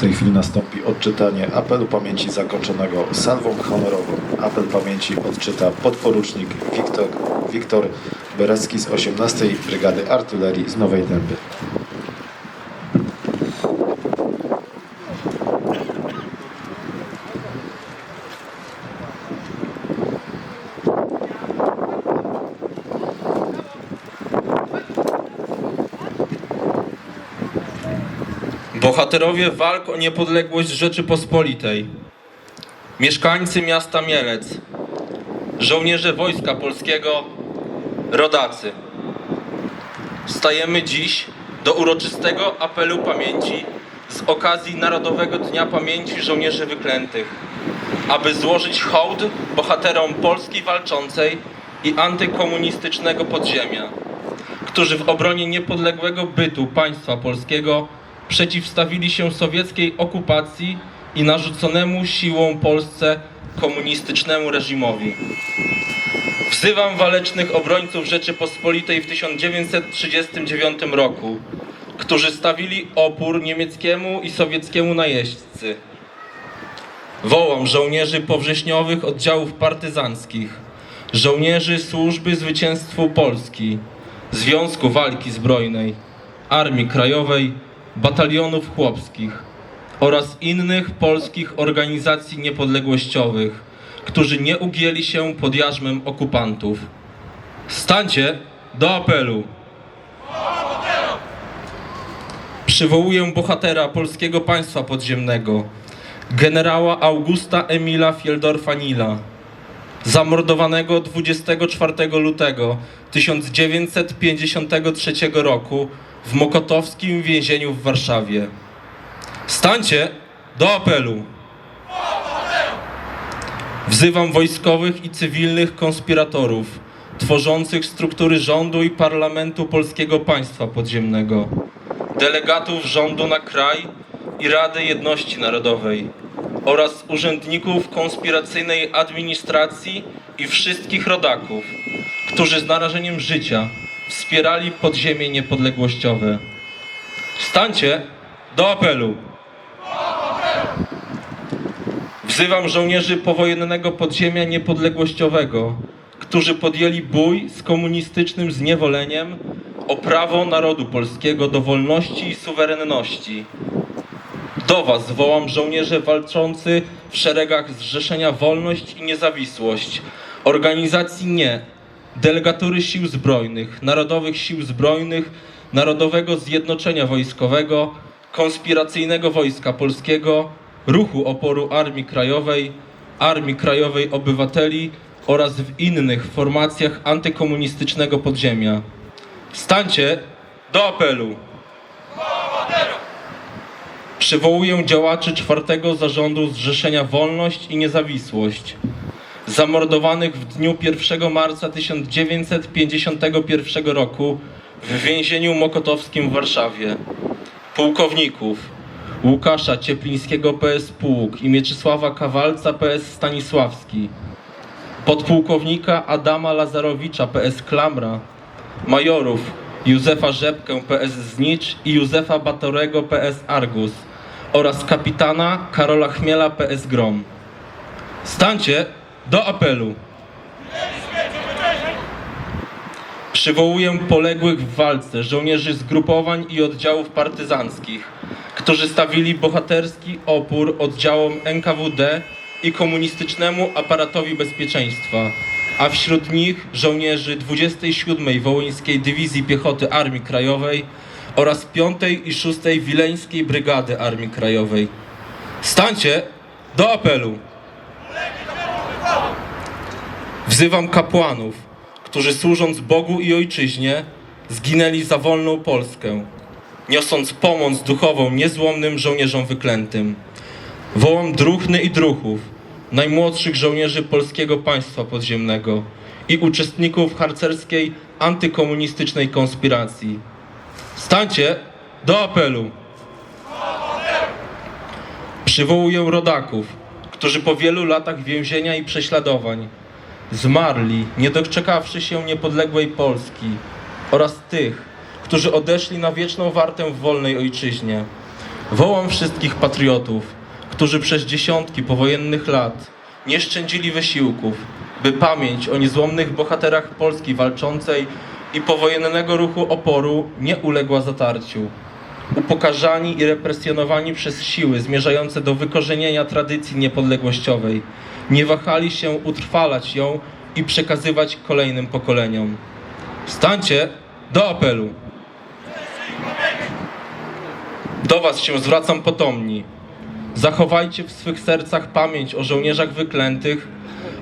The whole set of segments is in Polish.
W tej chwili nastąpi odczytanie apelu pamięci zakończonego salwą honorową. Apel pamięci odczyta podporucznik Wiktor, Wiktor Berecki z 18 Brygady Artylerii z Nowej Dęby. Bohaterowie walk o niepodległość Rzeczypospolitej. Mieszkańcy miasta Mielec. Żołnierze Wojska Polskiego. Rodacy. Stajemy dziś do uroczystego apelu pamięci z okazji Narodowego Dnia Pamięci Żołnierzy Wyklętych, aby złożyć hołd bohaterom Polski Walczącej i antykomunistycznego podziemia którzy w obronie niepodległego bytu państwa polskiego przeciwstawili się sowieckiej okupacji i narzuconemu siłą Polsce komunistycznemu reżimowi. Wzywam walecznych obrońców Rzeczypospolitej w 1939 roku, którzy stawili opór niemieckiemu i sowieckiemu najeźdźcy. Wołam żołnierzy powrześniowych oddziałów partyzanckich, żołnierzy Służby Zwycięstwu Polski, Związku Walki Zbrojnej, Armii Krajowej, Batalionów Chłopskich oraz innych polskich organizacji niepodległościowych, którzy nie ugięli się pod jarzmem okupantów. Stańcie do apelu! Przywołuję bohatera polskiego państwa podziemnego, generała Augusta Emila Fieldorfa-Nila, zamordowanego 24 lutego 1953 roku w Mokotowskim więzieniu w Warszawie. Stańcie do apelu! Wzywam wojskowych i cywilnych konspiratorów tworzących struktury rządu i parlamentu polskiego państwa podziemnego, delegatów rządu na kraj i Rady Jedności Narodowej oraz urzędników konspiracyjnej administracji i wszystkich rodaków, którzy z narażeniem życia wspierali podziemie niepodległościowe. Stańcie do apelu! Wzywam żołnierzy powojennego podziemia niepodległościowego, którzy podjęli bój z komunistycznym zniewoleniem o prawo narodu polskiego do wolności i suwerenności. Do Was wołam żołnierze walczący w szeregach Zrzeszenia Wolność i Niezawisłość, organizacji NIE, delegatury Sił Zbrojnych, Narodowych Sił Zbrojnych, Narodowego Zjednoczenia Wojskowego, Konspiracyjnego Wojska Polskiego, Ruchu Oporu Armii Krajowej, Armii Krajowej Obywateli oraz w innych formacjach antykomunistycznego podziemia. Stańcie do apelu! Przywołuję działaczy czwartego zarządu Zrzeszenia Wolność i Niezawisłość, zamordowanych w dniu 1 marca 1951 roku w więzieniu mokotowskim w Warszawie. Pułkowników Łukasza Cieplińskiego PS Pułk i Mieczysława Kawalca PS Stanisławski, podpułkownika Adama Lazarowicza PS Klamra, majorów Józefa Rzepkę PS Znicz i Józefa Batorego PS Argus oraz kapitana Karola Chmiela PS Grom. Stańcie do apelu. Przywołuję poległych w walce żołnierzy zgrupowań i oddziałów partyzanckich, którzy stawili bohaterski opór oddziałom NKWD i komunistycznemu aparatowi bezpieczeństwa, a wśród nich żołnierzy 27. Wołyńskiej Dywizji Piechoty Armii Krajowej oraz 5. i 6. Wileńskiej Brygady Armii Krajowej. Stańcie do apelu! Wzywam kapłanów, którzy służąc Bogu i Ojczyźnie zginęli za wolną Polskę, niosąc pomoc duchową niezłomnym żołnierzom wyklętym. Wołam druhny i druhów, najmłodszych żołnierzy polskiego państwa podziemnego i uczestników harcerskiej antykomunistycznej konspiracji. Stańcie do apelu! Przywołuję rodaków, którzy po wielu latach więzienia i prześladowań zmarli, nie doczekawszy się niepodległej Polski oraz tych, którzy odeszli na wieczną wartę w wolnej ojczyźnie. Wołam wszystkich patriotów, którzy przez dziesiątki powojennych lat nie szczędzili wysiłków, by pamięć o niezłomnych bohaterach Polski walczącej i powojennego ruchu oporu nie uległa zatarciu. Upokarzani i represjonowani przez siły zmierzające do wykorzenienia tradycji niepodległościowej, nie wahali się utrwalać ją i przekazywać kolejnym pokoleniom. Stańcie do apelu! Do Was się zwracam potomni. Zachowajcie w swych sercach pamięć o żołnierzach wyklętych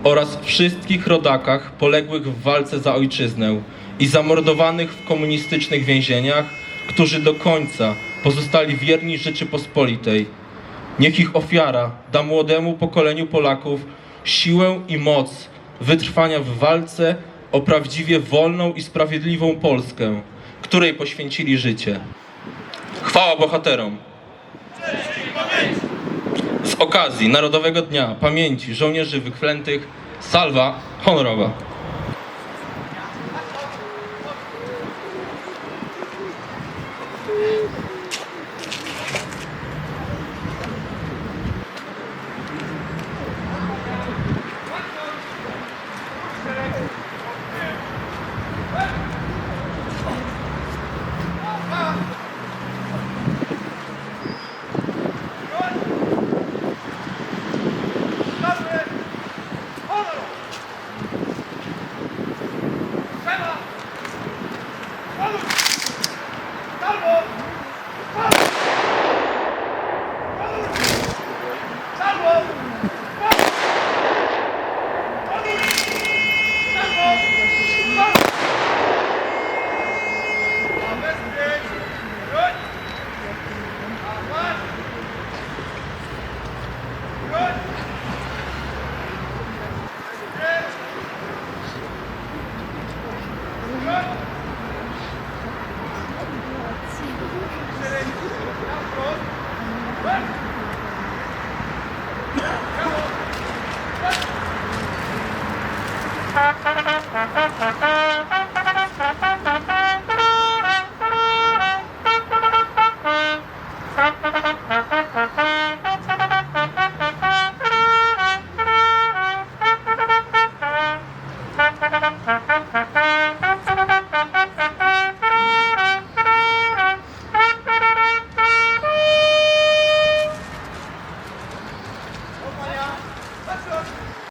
oraz wszystkich rodakach poległych w walce za ojczyznę i zamordowanych w komunistycznych więzieniach, którzy do końca pozostali wierni Rzeczypospolitej. Niech ich ofiara da młodemu pokoleniu Polaków siłę i moc wytrwania w walce o prawdziwie wolną i sprawiedliwą Polskę, której poświęcili życie. Chwała bohaterom! Z okazji Narodowego Dnia Pamięci Żołnierzy Wyklętych salwa honorowa. Thank you. Ha ha ha ha ha ha!